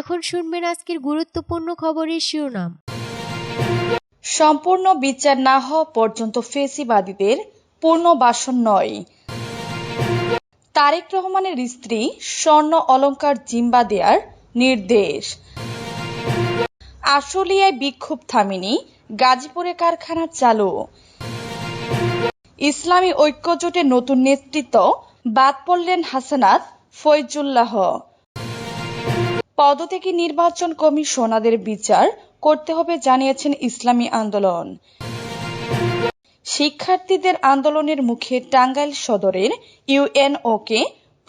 এখন শুনবেন আজকের গুরুত্বপূর্ণ খবরের শিরোনাম। সম্পূর্ণ বিচার না হওয়া পর্যন্ত ফেসিবাদীদের পুনর্বাসন নয়। তারেক রহমানের স্ত্রী স্বর্ণ অলংকার জিম্বা দেয়ার নির্দেশ। আশুলিয়ায় বিক্ষোভ থামেনি, গাজীপুরে কারখানা চালু। ইসলামী ঐক্যজোটের নতুন নেতৃত্ব, বাদ পড়লেন হাসানাত ফৈজুল্লাহ। পদত্যাগী নির্বাচন কমিশনাদের বিচার করতে হবে জানিয়েছেন ইসলামী আন্দোলন। শিক্ষার্থীদের আন্দোলনের মুখে টাঙ্গাইল সদরের ইউএনওকে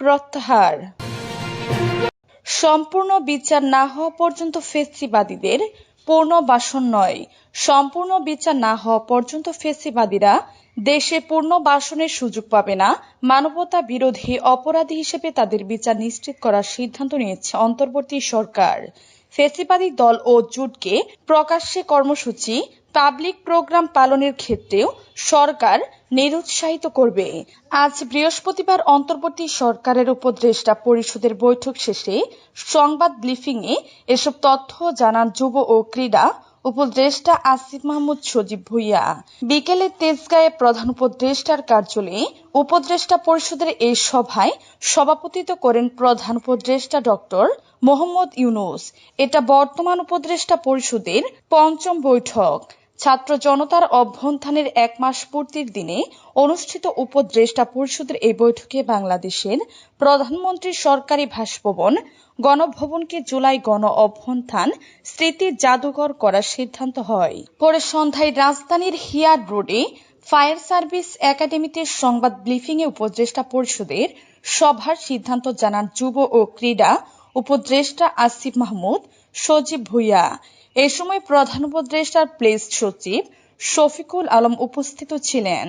প্রত্যাহার। সম্পূর্ণ বিচার না হওয়া পর্যন্ত ফেসিবাদীদের পুনর্বাসন নয়। সম্পূর্ণ বিচার না হওয়া পর্যন্ত ফেসিবাদীরা দেশে পূর্ণ বাসনের সুযোগ পাবে না। মানবতা বিরোধী অপরাধী হিসেবে তাদের বিচার নিশ্চিত করার সিদ্ধান্ত নিয়েছে অন্তর্বর্তী সরকার। ফেসিবাদী দল ও জুটকে প্রকাশ্যে কর্মসূচি, পাবলিক প্রোগ্রাম পালনের ক্ষেত্রেও সরকার নিরুৎসাহিত করবে। আজ বৃহস্পতিবার অন্তর্বর্তী সরকারের উপদেষ্টা পরিষদের বৈঠক শেষে সংবাদ ব্রিফিংয়ে এসব তথ্য জানান যুব ও ক্রীড়া উপদেষ্টা আসিফ মাহমুদ সজীব ভুইয়া। বিকেলে তেজগাঁয়ে প্রধান উপদেষ্টার কার্যালয়ে উপদেষ্টা পরিষদের এই সভায় সভাপতিত্ব করেন প্রধান উপদেষ্টা ডক্টর মোহাম্মদ ইউনুস। এটা বর্তমান উপদেষ্টা পরিষদের পঞ্চম বৈঠক। ছাত্র জনতার অভ্যন্থানের এক মাস পূর্তির দিনে অনুষ্ঠিত উপদেষ্টা পরিষদের এই বৈঠকে বাংলাদেশের প্রধানমন্ত্রীর সরকারি ভাসভবন গণভবনকে জুলাই গণ অভ্যন্থান স্মৃতি জাদুঘর করার সিদ্ধান্ত হয়। পরে সন্ধ্যায় রাজধানীর হিয়ার রোডে ফায়ার সার্ভিস একাডেমিতে সংবাদ ব্রিফিংয়ে উপদেষ্টা পরিষদের সভার সিদ্ধান্ত জানান যুব ও ক্রীড়া উপদেষ্টা আসিফ মাহমুদ, সজীব ভুইয়া। এ সময় প্রধান উপদেষ্টার প্লেস সচিব শফিকুল আলম উপস্থিত ছিলেন।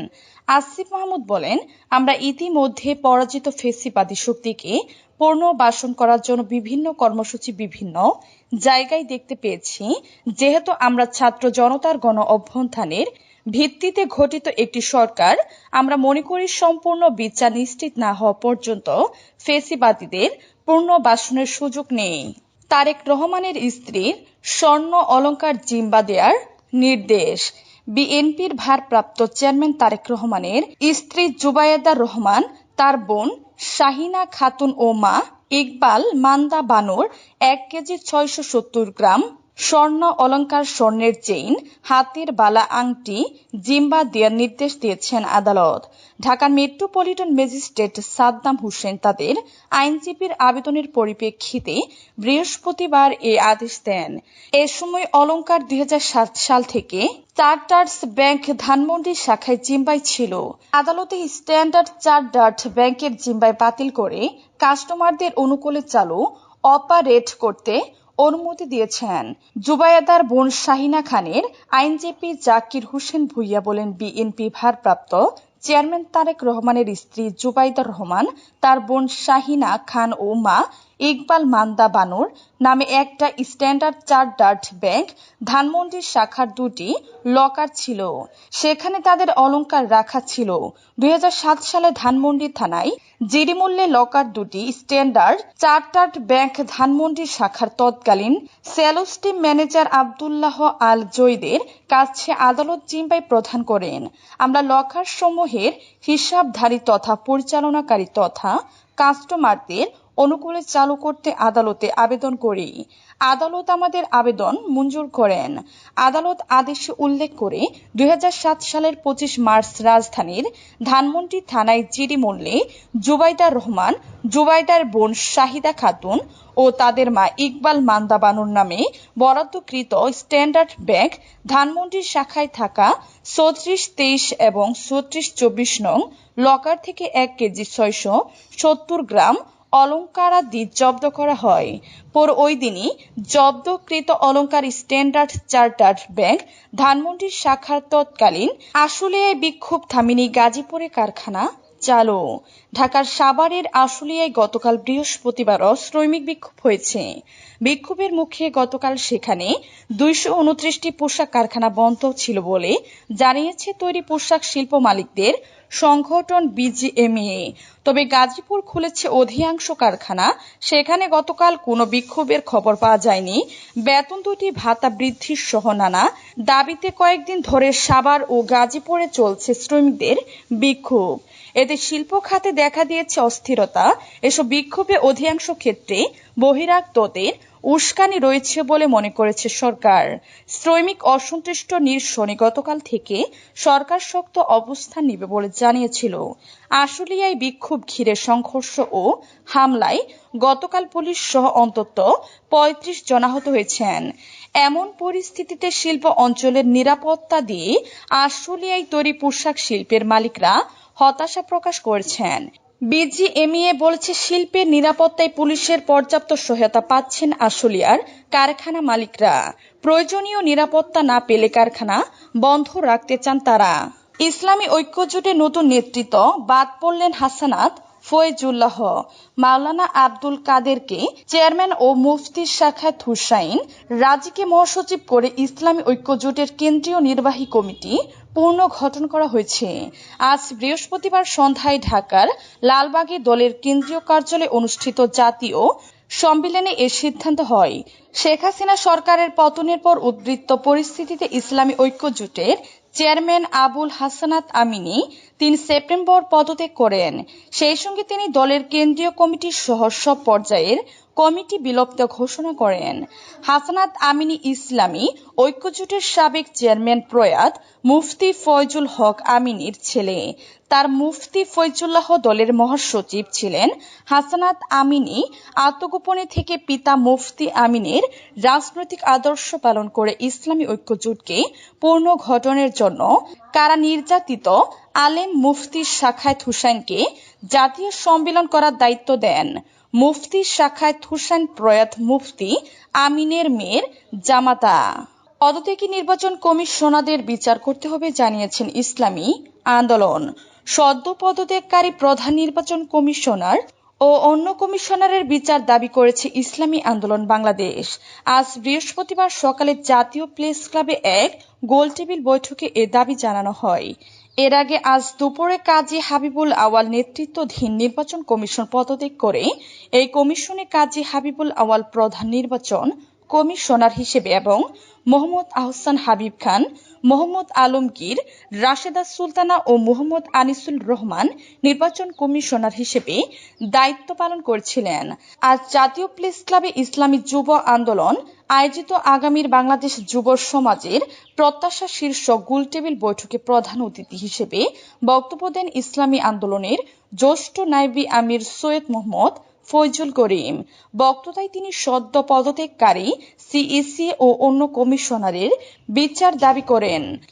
আসিফ মাহমুদ বলেন, আমরা ইতিমধ্যে পরাজিত ফেসিবাদী শক্তিকে পুনর্বাসন করার জন্য বিভিন্ন কর্মসূচি বিভিন্ন জায়গায় দেখতে পেয়েছি। যেহেতু আমরা ছাত্র জনতার গণ অভ্যন্থানের ভিত্তিতে ঘটিত একটি সরকার, আমরা মনে করি সম্পূর্ণ বিচার নিশ্চিত না হওয়া পর্যন্ত ফেসিবাদীদের পুনর্বাসনের সুযোগ নেই। তারেক রহমানের স্ত্রীর স্বর্ণ অলঙ্কার জিম্বা দেয়ার নির্দেশ। বিএনপির ভারপ্রাপ্ত চেয়ারম্যান তারেক রহমানের স্ত্রী জুবায়েদা রহমান, তার বোন শাহিনা খাতুন ও মা ইকবাল মান্দা বানুর এক কেজি ছয়শো সত্তর গ্রাম স্বর্ণ অলঙ্কার স্বর্ণের চেইন, হাতের বালা আংটি, জিম্বা দেওয়ার নির্দেশ দিয়েছেন আদালত। ঢাকার মেট্রোপলিটন ম্যাজিস্ট্রেট সাদ্দাম হোসেন তাদের আইনজীবীর আবেদনের পরিপ্রেক্ষিতে বৃহস্পতিবার এ আদেশ দেন। এ সময় অলংকার দুই সাল থেকে চার্টার্স ব্যাংক ধানমন্ডি শাখায় জিম্বাই ছিল। আদালতে স্ট্যান্ডার্ড চার্টার্ড ব্যাংকের জিম্বাই বাতিল করে কাস্টমারদের অনুকূলে চালু, অপারেট করতে অনুমতি দিয়েছেন। জুবায়েদার বোন শাহিনা খানের আইনজীবী জাকির হোসেন ভুইয়া বলেন, বিএনপি ভারপ্রাপ্ত চেয়ারম্যান তারেক রহমানের স্ত্রী জুবাইদা রহমান, তার বোন শাহিনা খান ও মা ইকবাল মান্দা বানুর নামে একটা স্ট্যান্ডার্ড চার্টার্ড ব্যাংক ধানমন্ডির শাখার দুটি লকার ছিল। সেখানে তাদের অলংকার রাখা ছিল। দুই সালে ধানমন্ডি থানায় জিরিমূল্যে লকার দুটি স্ট্যান্ডার্ড চার্টার্ড ব্যাংক ধানমন্ডি শাখার তৎকালীন সেলস ম্যানেজার আবদুল্লাহ আল জৈদের কাছে আদালত জিম্বাই প্রদান করেন। আমরা লকার সমূহের হিসাবধারী তথা পরিচালনাকারী তথা কাস্টমারদের অনুকূলে চালু করতে আদালতে আবেদন করি। আদালত আমাদের আবেদন মঞ্জুর করেন। আদালত আদেশে উল্লেখ করে দুই হাজার সাত সালের পঁচিশ মার্চ রাজধানীর ধানমন্ডি থানায় জিডি মূল্যে জুবাইদার রহমান, জুবাইদার বোন শাহিদা খাতুন ও তাদের মা ইকবাল মান্দা বানুর নামে বরাদ্দকৃত স্ট্যান্ডার্ড ব্যাংক ধানমন্ডির শাখায় থাকা চৌত্রিশ তেইশ এবং চৌত্রিশ চব্বিশ নং লকার থেকে এক কেজি ছয়শো সত্তর গ্রাম অলঙ্কারাদি জব্দ করা হয়। পর ওই দিনই জব্দকৃত অলঙ্কার স্ট্যান্ডার্ড চার্টার্ড ব্যাংক ধানমন্ডির শাখার তৎকালীন আশুলিয়ায় বিক্ষোভ থামিনি গাজীপুরে কারখানা চালু। ঢাকার সাভারের আশুলিয়ায় গতকাল বৃহস্পতিবারও শ্রমিক বিক্ষোভ হয়েছে। বিক্ষোভের মুখে গতকাল সেখানে দুইশো উনত্রিশটি পোশাক কারখানা বন্ধ ছিল বলে জানিয়েছে তৈরি পোশাক শিল্প মালিকদের সংগঠন বিজিএমইএ। তবে গাজীপুর খুলেছে অধিকাংশ কারখানা। সেখানে গতকাল কোনো বিক্ষোভের খবর পাওয়া যায়নি। বেতন দুটি, ভাতা বৃদ্ধির সহ নানা। দাবিতে কয়েকদিন ধরে সাভার ও গাজীপুরে চলছে শ্রমিকদের বিক্ষোভ। এতে শিল্প খাতে দেখা দিয়েছে অস্থিরতা। এসব বিক্ষোভে অধিকাংশ ক্ষেত্রে বহিরাগতদের উস্কানি রয়েছে বলে মনে করেছে সরকার। শ্রমিক অসন্তুষ্ট নিরসনে গতকাল থেকে সরকার শক্ত অবস্থান নেবে বলে জানিয়েছিল। আশুলিয়ায় বিক্ষোভ ঘিরে সংঘর্ষ ও হামলায় গতকাল পুলিশ সহ অন্তত পঁয়ত্রিশ জন আহত হয়েছেন। এমন পরিস্থিতিতে শিল্প অঞ্চলের নিরাপত্তা দিয়ে আশুলিয়ায় তৈরি পোশাক শিল্পের মালিকরা হতাশা প্রকাশ করেছেন। বিজিএমইএ বলছে, শিল্পের নিরাপত্তায় পুলিশের পর্যাপ্ত সহায়তা পাচ্ছেন আশুলিয়ার কারখানা মালিকরা। প্রয়োজনীয় নিরাপত্তা না পেলে কারখানা বন্ধ রাখতে চান তারা। ইসলামী ঐক্যজোটের নতুন নেতৃত্ব, বাদ পড়লেন হাসানাত। ফয়েজুল্লাহ। মাওলানা আব্দুল কাদেরকে চেয়ারম্যান ও মুফতি শাখাত হুসাইন রাজিকে মহাসচিব করে ইসলামী ঐক্য জোটের কেন্দ্রীয় নির্বাহী কমিটি পূর্ণ গঠন করা হয়েছে। আজ বৃহস্পতিবার সন্ধ্যায় ঢাকার লালবাগে দলের কেন্দ্রীয় কার্যালয়ে অনুষ্ঠিত জাতীয় সম্মেলনে এ সিদ্ধান্ত হয়। শেখ হাসিনা সরকারের পতনের পর উদ্বৃত্ত পরিস্থিতিতে ইসলামী ঐক্য জোটের চেয়ারম্যান আবুল হাসানাত আমিনি তিন সেপ্টেম্বর পদত্যাগ করেন। সেই সঙ্গে তিনি দলের কেন্দ্রীয় কমিটির সহ পর্যায়ের কমিটি বিলুপ্ত ঘোষণা করেন। হাসানাত আমিনী ইসলামী, ঐক্যজোটের সাবেক চেয়ারম্যান প্রয়াত মুফতি ফয়জুল হক আমিনীর ছেলে। তার মুফতি ফয়জুল্লাহ দলের মহাসচিব ছিলেন হাসানাত আমিনী। আত্মগোপনে থেকে পিতা মুফতি আমিনের রাজনৈতিক আদর্শ পালন করে ইসলামী ঐক্যজোটকে পূর্ণ গঠনের জন্য কারা নির্যাতিত আলেম মুফতি শাখায়েত হুসাইনকে জাতীয় সম্মেলন করার দায়িত্ব দেন। মুফতি শাখায়েত হুসাইন প্রয়াত মুফতি আমিনের মেয়ের জামাতা। পদত্যাগী নির্বাচন কমিশনারদের বিচার করতে হবে জানিয়েছেন ইসলামী আন্দোলন। সদ্য পদত্যাগকারী প্রধান নির্বাচন কমিশনার ও অন্য কমিশনারের বিচার দাবি করেছে ইসলামী আন্দোলন বাংলাদেশ। আজ বৃহস্পতিবার সকালে জাতীয় প্রেস ক্লাবে এক গোলটেবিল বৈঠকে এ দাবি জানানো হয়। এর আগে আজ দুপুরে কাজী হাবিবুল আওয়াল নেতৃত্বাধীন নির্বাচন কমিশন পদত্যাগ করে এই কমিশনে কাজী হাবিবুল আওয়াল প্রধান নির্বাচন কমিশনার হিসেবে এবং মোহাম্মদ আহসান হাবিব খান, মোহাম্মদ আলমগীর, রাশেদা সুলতানা ও মোহাম্মদ আনিসুল রহমান নির্বাচন কমিশনার হিসেবে দায়িত্ব পালন করছিলেন। আজ জাতীয় প্রেস ক্লাবে ইসলামী যুব আন্দোলন আয়োজিত আগামীর বাংলাদেশ যুব সমাজের প্রত্যাশা শীর্ষক গোলটেবিল বৈঠকে প্রধান অতিথি হিসেবে বক্তব্য দেন ইসলামী আন্দোলনের জ্যেষ্ঠ নাইবি আমির সৈয়দ মোহাম্মদ ফৈজুল করিম। বক্তৃতায় তিনি সদ্য পদত্যাগকারী, সিইসি ও অন্য কমিশনারের বিচার দাবি করেন।